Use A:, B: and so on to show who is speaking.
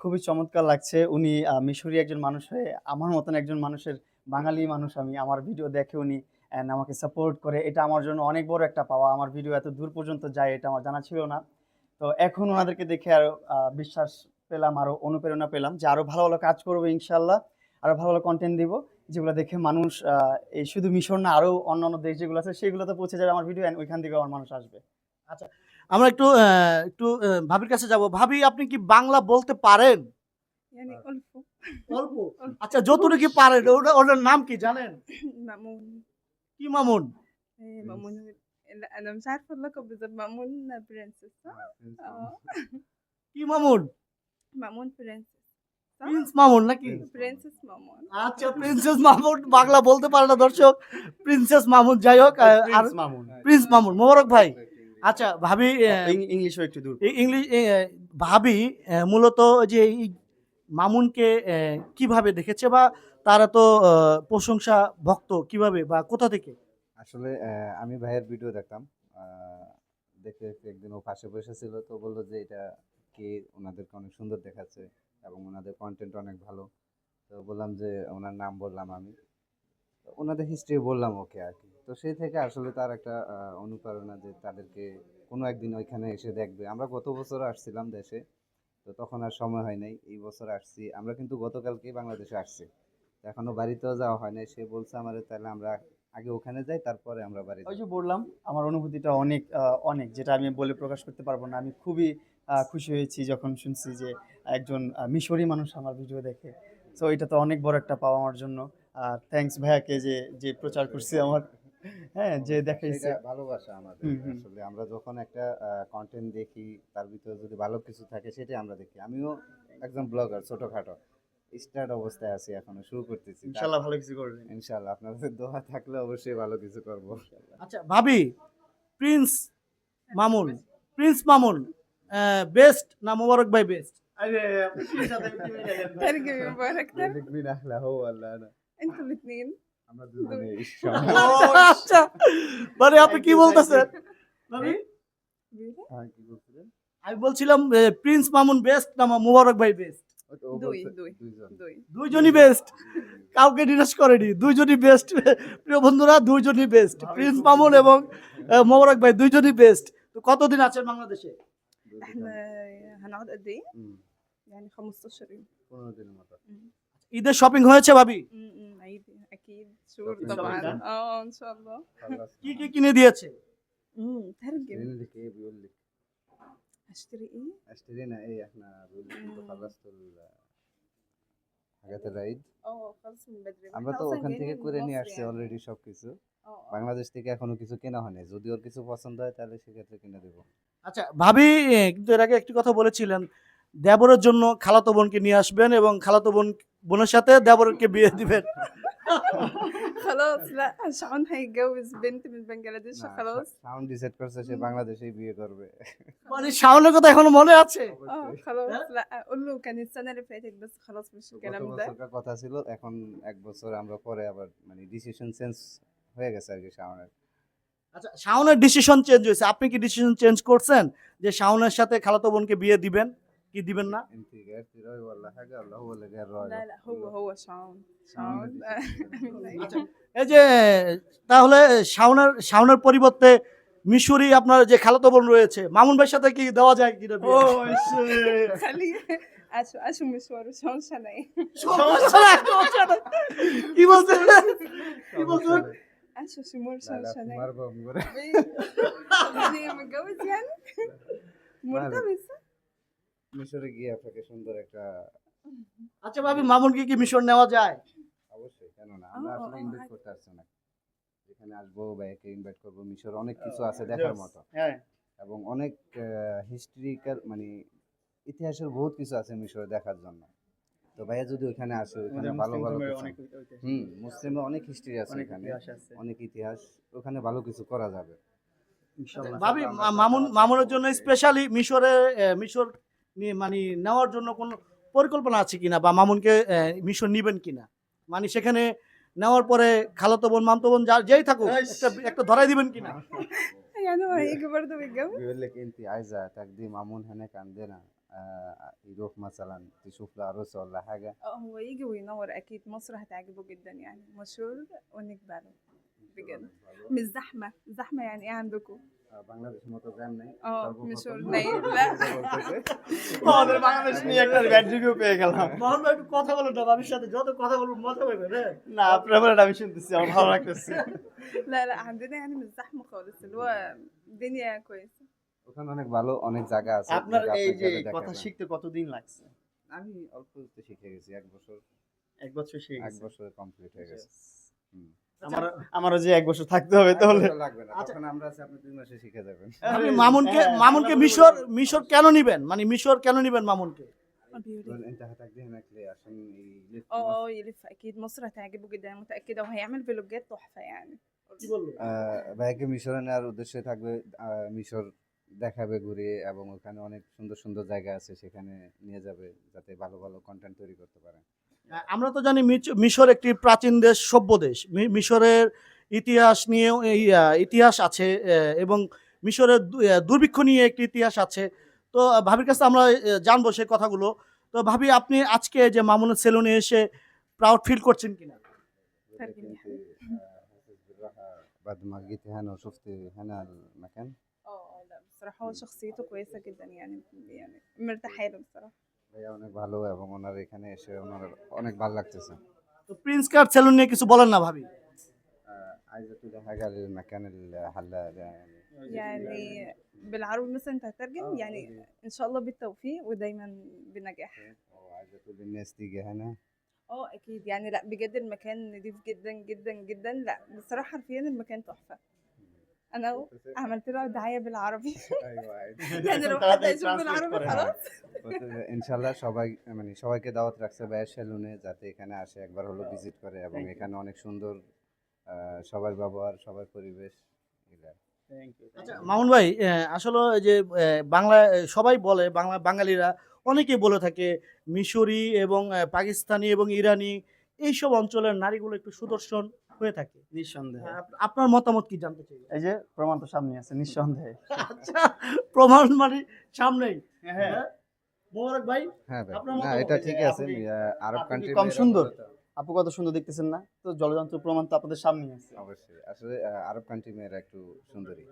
A: খুবই চমৎকার লাগছে। উনি মিশরি একজন মানুষ হয়ে আমার মতন একজন মানুষের বাঙালি মানুষ আমি। আমার ভিডিও দেখে উনি অ্যান্ড আমাকে সাপোর্ট করে। এটা আমার জন্য অনেক বড় একটা পাওয়া। আমার ভিডিও এত দূর পর্যন্ত যায় এটা আমার জানা ছিল না। তো এখন ওনাদেরকে দেখে আরও বিশ্বাস পেলাম, আরও অনুপ্রেরণা পেলাম যে আরও ভালো, ভালো কাজ করব ইনশাল্লাহ আরও ভালো, ভালো কন্টেন্ট দিব। যেগুলো দেখে মানুষ এই শুধু মিশর না আরও অন্যান্য দেশ যেগুলো আছে সেগুলোতে পৌঁছে যাবে আমার ভিডিও অ্যান্ড ওইখান থেকে আমার মানুষ আসবে।
B: আমরা একটু আ একটু আ ভাবির কাছে যাব। ভাবি আপনি কি বাংলা বলতে পারেন?
C: يعني ألفوا
B: অল্প। আচ্ছা যতটুকু পারেন ওটা ওটার নাম কি জানেন?
C: مأمون
B: কি মামুন?
C: إيه مأمون لا أنا مش عارفة اللقب بالظبط مأمون برنسس صح؟ اه
B: কি মামুন?
C: مأمون برنسس صح؟
B: প্রিন্স মামুন নাকি?
C: برنسس مأمون
B: আচ্ছা প্রিন্সেস মামুন বাংলা বলতে পারে না দর্শক। প্রিন্সেস মামুন যাই হোক আ- আর
A: প্রিন্স মামুন।
B: প্রিন্স মামুন মোবারক ভাই। আচ্ছা ভাবি
A: ইংলিশও একটু দূর।
B: এই ইংলিশ ভাবি মূলত ওই যে এই মামুনকে কীভাবে দেখেছে বা তারা তো প্রশংসা ভক্ত কীভাবে বা কোথা থেকে?
D: আসলে আমি ভাইয়ের ভিডিও দেখতাম দেখতে দেখতে একদিন ও পাশে বসে ছিল তো বলল যে এটা কে ওনাদেরকে অনেক সুন্দর দেখাচ্ছে এবং ওনাদের কন্টেন্ট অনেক ভালো তো বললাম যে ওনার নাম বললাম আমি ওনাদের হিস্ট্রি বললাম ওকে আর কি। তো সেই থেকে আসলে তার একটা অনুপ্রেরণা যে তাদেরকে কোনো একদিন ওইখানে এসে দেখবে। আমরা গত বছর আসছিলাম দেশে, তো তখন আর সময় হয় নাই। এই বছর আসছি। আমরা কিন্তু গতকালকেই বাংলাদেশে আসছি। এখনও বাড়িতেও যাওয়া হয় নাই। সে বলছে আমাদের তাহলে আমরা আগে ওখানে যাই, তারপরে আমরা বাড়ি
A: ওই যে বললাম, আমার অনুভূতিটা অনেক অনেক, যেটা আমি বলে প্রকাশ করতে পারব না। আমি খুবই খুশি হয়েছি যখন শুনছি যে একজন মিশরি মানুষ আমার ভিডিও দেখে। তো এটা তো অনেক বড় একটা পাওয়া আমার জন্য। আর থ্যাংকস ভাইয়াকে যে যে প্রচার করছি আমার। হ্যাঁ যে দেখাইছে।
D: ভালোবাসা আমাদের। আসলে আমরা যখন একটা কন্টেন্ট দেখি তার ভিতরে যদি ভালো কিছু থাকে সেটাই আমরা দেখি। আমিও একজন ব্লগার ছোটখাটো। স্টার্ট অবস্থায় আছি এখনও শুরু করতেছি।
A: ইনশাআল্লাহ ভালো কিছু করবেন।
D: ইনশাআল্লাহ আপনাদের দোয়া থাকলে অবশ্যই ভালো কিছু করব।
B: আচ্ছা ভাবি prince Mamun prince Mamun best না মোবারক ভাই বেস্ট
C: আরে আপনি কি
D: সাথে মিলে thank you Mobarak. Thank you না আল্লাহ না
C: انتوا الاثنين
D: আমরা দুজনে
B: আচ্ছা মানে আপনি কি বলতেছেন? ভাবি
D: হ্যাঁ কি বলছিলেন
B: আমি বলছিলাম এ, প্রিন্স মামুন বেস্ট না মোবারক ভাই বেস্ট?
D: ও তো- ও
C: দুই,
D: বলছে
C: দুই।
D: দুইজন
C: دوي
B: দুইজনই বেস্ট কাউকে নিরাশ করেনি দুইজনই বেস্ট প্রিয় বন্ধুরা দুইজনই বেস্ট প্রিন্স মামুন এবং আহ, মোবারক ভাই দুইজনই বেস্ট তো কতদিন আছেন বাংলাদেশে
D: দুই
C: احنا
D: দিন।
C: هنقعد قد ايه؟
D: হুম,
C: يعني 15 يوم
D: পনেরো দিনের মতো
B: ঈদের শপিং হয়েছে ভাবি
C: امم عيد اكيد شهور
D: شوبينج
C: طبعا
B: طبعاً.
C: اه ان شاء الله
D: خلاص.
B: কি কি কিনে দিয়েছে
C: امم ترجم
D: اشتري لك ايه بيقول لك
C: اشتري ايه؟
D: اشترينا ايه احنا بيقول لك انتوا خلصتوا ال- حاجات العيد
C: اه خلص من بدري
D: আমরা
C: احنا
D: তো
C: اصلا
D: ওখান থেকে
C: جايين من
D: করে নিয়ে
C: مصر
D: আসছি
C: يعني.
D: অলরেডি সবকিছু
C: اه اه
D: বাংলাদেশ থেকে এখনো কিছু কেনা হয়নি যদি ওর কিছু পছন্দ হয় তাহলে সেক্ষেত্রে কিনে দেবো
B: আচ্ছা ভাবি এ, কিন্তু এর আগে একটি কথা বলেছিলেন দেবরের জন্য খালাতো বোনকে নিয়ে আসবেন এবং খালাতো বোন বোনের সাথে দেবরকে বিয়ে দিবেন
C: خلاص لا شعون هيتجوز بنت من بنجلاديش خلاص
D: সাউন্ড ডিসাইড করছে সে
C: হুম।
D: বাংলাদেশেই বিয়ে করবে
B: মানে শাওনের কথা এখনো মনে আছে
C: اه خلاص لا اقول له كان السنه اللي فاتت بس خلاص مش
D: তো গত
C: الكلام ده
D: বছরকার কথা ছিল এখন এক বছর আমরা পরে আবার মানে ডিসিশন চেঞ্জ হয়ে গেছে আর কি শাওনের
B: আচ্ছা শাওনের ডিসিশন চেঞ্জ হয়েছে আপনি কি ডিসিশন চেঞ্জ করছেন যে শাওনের সাথে খালাতো বোনকে বিয়ে দিবেন কি দিবেন না
D: انت قالتي راي ولا حاجه ولا هو اللي قال رايه
C: لا لا هو هو شعون شعون
B: আচ্ছা এই যে তাহলে শাওনের শাওনের পরিবর্তে মিশরি আপনার যে খালাতো বোন রয়েছে মামুন ভাইয়ের সাথে কি দেওয়া যায় কিনা বিয়ে?
C: خليه عشو عشو مشواره شعون شنعي
B: সমস্যা নাই, সমস্যা নাই। কি বলছেন কি বলছেন
C: عشو شمور
D: لا
C: شعون
D: لا في
C: شنعي
D: مرة بمجرد
C: طب
D: মিশরে গিয়ে আপনাকে সুন্দর একটা
B: আচ্ছা ভাবি মামুনকে কি মিশর নেওয়া যায়?
D: অবশ্যই কেন না আমরা আসলে ইনভাইট
C: আচ্ছা।
D: করতে আসছি না। যেখানে আসব বা একে ইনভাইট করব মিশর অনেক কিছু আছে দেখার মতো।
A: হ্যাঁ।
D: এবং অনেক হিস্ট্রিক্যাল মানে ইতিহাসের বহুত কিছু আছে মিশরে দেখার জন্য। তো ভাইয়া যদি ওখানে আসে ওখানে ভালো ভালো কিছু হুম মুসলিমে অনেক হিস্ট্রি আছে এখানে। অনেক ইতিহাস ওখানে ভালো কিছু করা যাবে।
A: ইনশাআল্লাহ।
B: ভাবি মামুন মামুনের জন্য স্পেশালি মিশরে মিশর মানে নেওয়ার জন্য কোনো পরিকল্পনা আছে কিনা বা মামুনকে এ, মিশর নিবেন কিনা মানে সেখানে নেওয়ার পরে খালাতো বোন মামতো বোন যা যেই থাকুক একটা একটা ধরাই দিবেন কিনা
C: يعني هو هيجي برضه بيتجوز
D: بيقول لك انت عايزه تاخدي مامون هناك عندنا آه، يروح مثلا تشوف له عروسه ولا حاجه
C: اه هو يجي وينور اكيد مصر هتعجبه جدا يعني مشهور ونكبره بجد مش زحمه زحمه يعني ايه عندكم
D: আহ, বাংলাদেশের মতো জ্যাম নেই
C: اه
D: সর্বপ্রথম
C: مشهور
D: বলতে
C: নেই لا
D: বলতেছে।
A: আমাদের বাংলাদেশ নিয়ে একটা ব্যাড রিভিউ পেয়ে গেলাম
B: মোহন ভাই একটু কথা বলুন না ভাবির সাথে যত কথা বলবেন মজা পাবেন হ্যাঁ
A: না আপনার বলেন আমি শুনতেছি আমার ভালো লাগতেছে
C: لا لا عندنا يعني مش زحمه خالص اللي هو الدنيا كويسه
D: ওখানে অনেক ভালো অনেক জায়গা আছে
A: আপনার
D: যেটা
A: এই
D: আপনি
A: যে
D: গেলে
A: কথা
D: দেখাবেন।
A: শিখতে কতদিন লাগছে
D: আমি অল্প তো শিখে গেছি এক বছর
A: এক বছর শিখে
D: এক
A: গেছে
D: বছর কমপ্লিট হয়ে গেছে হুম।
A: আমার আমারও যে এক বছর থাকতে হবে তাহলে
D: এক বছর লাগবে না
B: আচ্ছা।
D: তখন আমরা আছি আপনি দুই মাসে শিখে যাবেন
B: আপনি মামুনকে
A: হ্যাঁ,
B: মামুনকে
A: আমরা
B: মিশর
A: বলবো-
B: মিশর কেন নিবেন মানে মিশর কেন নিবেন মামুনকে
C: بيوري
D: انت هتاخديه هناك ليه عشان يلف
C: اه
D: مصر.
C: اه يلف اكيد مصر هتعجبه جدا انا متاكده وهيعمل فلوجات تحفه يعني
B: কি বলবো
D: আহ, ভাইকে মিশরে নেওয়ার উদ্দেশ্যে থাকবে আহ, মিশর দেখাবে ঘুরে এবং ওখানে অনেক সুন্দর সুন্দর জায়গা আছে সেখানে নিয়ে যাবে যাতে ভালো ভালো কন্টেন্ট তৈরি করতে পারে
B: হ্যাঁ, আমরা তো জানি মিচ- মিশর একটি প্রাচীন দেশ সভ্য দেশ মি- মিশরের ইতিহাস নিয়েও এই আহ, ইতিহাস আছে আহ, এবং মিশরের দু- আহ, দুর্ভিক্ষ নিয়ে একটি ইতিহাস আছে তো আহ, ভাবির কাছে আমরা আহ, জানবো সেই কথাগুলো তো ভাবি আপনি আজকে যে মামুনের সেলুনে এসে প্রাউড ফিল করছেন কিনা
C: ترجم يا
D: انت آه، حاسس بالراحه بعد ما جيتي هنا وشفتي هنا المكان
C: اه اه لا بصراحه هو شخصيته كويسه جدا يعني يعني مرتاحه له بصراحه
D: ভাইয়া অনেক ভালো এবং ওনার এখানে এসে ওনার অনেক ভালো লাগতেছে
B: তো প্রিন্স কার্ড সেলুন নিয়ে কিছু বলেন না ভাবি
D: آه، عايزه تقولي حاجه للمكان الحلاق ده يعني
C: يعني بالعربي مثلا انت هتترجم يعني ان شاء الله بالتوفيق ودايما بنجاح
D: وعايزه تقولي الناس تيجي هنا
C: اه اكيد يعني لا بجد المكان نضيف جدا جدا جدا لا بصراحه حرفيا المكان تحفه انا عملت له دعايه بالعربي
D: ايوه عادي
C: يعني لو حد
A: তাড়াতাড়ি
C: هيشوف
A: translate
C: بالعربي
A: করে।
C: خلاص
D: ইনশাল্লাহ সবাই মানে সবাইকে দাওয়াত রাখছে ভাইয়ের সেলুনে যাতে এখানে আসে একবার হলো ভিজিট করে এবং এখানে অনেক সুন্দর সবার ব্যবহার সবার পরিবেশ।
B: আচ্ছা মামুন ভাই আসলে যে বাংলা সবাই বলে বাংলা বাঙালিরা অনেকে বলে থাকে মিশরি এবং পাকিস্তানি এবং ইরানি এইসব অঞ্চলের নারীগুলো একটু সুদর্শন হয়ে থাকে।
A: নিঃসন্দেহে।
B: আপনার মতামত কি জানতে চাই?
A: এই যে প্রমাণ তো সামনে আছে নিঃসন্দেহে।
B: আচ্ছা প্রমাণ মানে সামনেই।
A: হ্যাঁ।
B: হ্যাঁ। মোবারক ভাই
D: হ্যাঁ ভাই। না এটা ঠিক আছে আরব কান্ট্রি
A: কম সুন্দর? আপু কত সুন্দর দেখতেছেন না? তো জলযন্ত্র প্রমাণ তো আপনাদের সামনে আছে।
D: অবশ্যই। আসলে আরব কান্ট্রি মেয়েরা একটু সুন্দরী।